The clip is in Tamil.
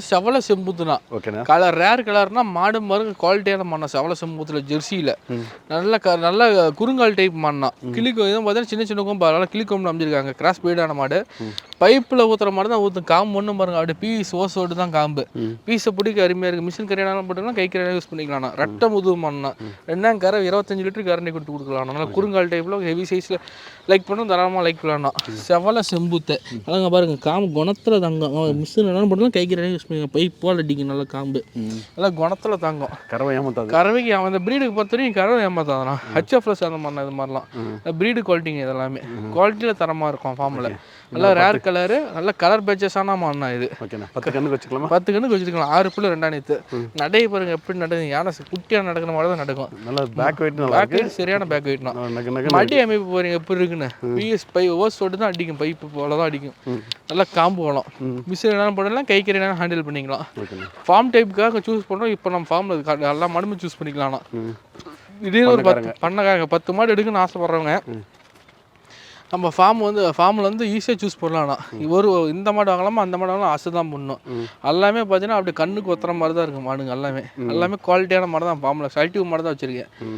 செவல செம்புத்துனா. கலர் ரேர் கலர்னா மாடு மருந்து குவாலிட்டியான மண்ணா செவல செம்புத்துல ஜெர்சியில். நல்ல நல்ல குறுங்கால் டைப் மண்ணா கிளிக்கும் இதுவும் பார்த்தீங்கன்னா சின்ன சின்ன கொம்பு அதனால கிளிக்கொம்பு அமைஞ்சிருக்காங்க. கிராஸ் பீடான மாடு. பைப்பில் ஊற்றுற மாடு தான் ஊற்றும் காம்பு ஒன்றும் பாருங்க அப்படியே பீஸ் ஓசோடு தான் காம்பு. பீஸை பிடிக்க அருமையாக இருக்குது மிஷின் கரையானாலும் போட்டுக்கலாம் கை கரையான யூஸ் பண்ணிக்கலாம் ரெட்டை முதுகு மண்ணா ரெண்டாம் கரை இருபத்தஞ்சு லிட்டர் கரண்டி கொடுத்து கொடுக்கலாம். நல்லா குறுங்கால் டைப்பில் ஹெவி சைஸில் லைக் பண்ணணும் தாராளமாக லைக் பண்ணலாம் செவல செம்புத்தை. அதாங்க பாருங்க காம்பு குணத்தில் தங்கம். மிஷின் என்ன போட்டாலும் கை கரையான பண்ணிக்கலாம் பைப் போல் அடிக்கும் நல்லா காம்பு. நல்லா குணத்தில் தங்கம். கறவை ஏமாத்தாது. கறவைக்கு அவன் இந்த ப்ரீடுக்கு பொறுத்த வரைக்கும் கறவை ஏமாத்தாதான் ஹச்எஃப்எஸ் அந்த மாதிரி இது மாதிரிலாம் ப்ரீடு குவாலிட்டிங்க இதெல்லாமே. குவாலிட்டியில் தரமாக இருக்கும் ஃபார்மில் நல்லா ரேர் கலரு நல்ல கலர் பேச்சஸான மண்ணா இது. ஓகேண்ணா பத்து கண்ணுக்கு வச்சுக்கலாமா? பத்து கண்ணுக்கு வச்சுருக்கலாம் ஆறு புல்லு ரெண்டா நேத்து. நடை பாருங்க எப்படி நடக்குது. யானை குட்டியாக நடக்கிற மாதிரி தான் நடக்கும். நல்லா பேக் வெயிட் பேக் வெயிட் சரியான பேக் வெயிட்னா மடி அமைப்பு பாருங்க எப்படி இருக்குன்னு. பிஎஸ் பை ஓஸ் ஓட்டு தான் அடிக்கும். பைப்பு போல தான் அடிக்கும். நல்லா காம்பு வளம். மிஷின் என்ன பண்ணலாம் கை கறி ஹேண்டில் பண்ணிக்கலாம். ஃபார்ம் டைப்புக்காக சூஸ் பண்ணுறோம் இப்போ நம்ம ஃபார்மில் எல்லா மாடுமே சூஸ் பண்ணிக்கலாம்னா ம். திடீர்னு ஒரு பத்து பண்ணக்காரங்க. பத்து மாடு எடுக்கணும்னு ஆசைப்படுறவங்க நம்ம ஃபார்ம் வந்து ஃபார்மில் வந்து ஈஸியாக சூஸ் பண்ணலாம்னா ஒரு இந்த மாடு வாங்கலாமா அந்த மாடு வாங்கலாம் ஆசை தான் பண்ணும். எல்லாமே பார்த்தீங்கன்னா அப்படியே கண்ணுக்கு ஒத்துற மாதிரி தான் இருக்கும் மாடுங்க எல்லாமே. எல்லாமே குவாலிட்டியான மாடு தான் ஃபார்மில் சல்டிவ் மாடு தான் வச்சிருக்கேன்.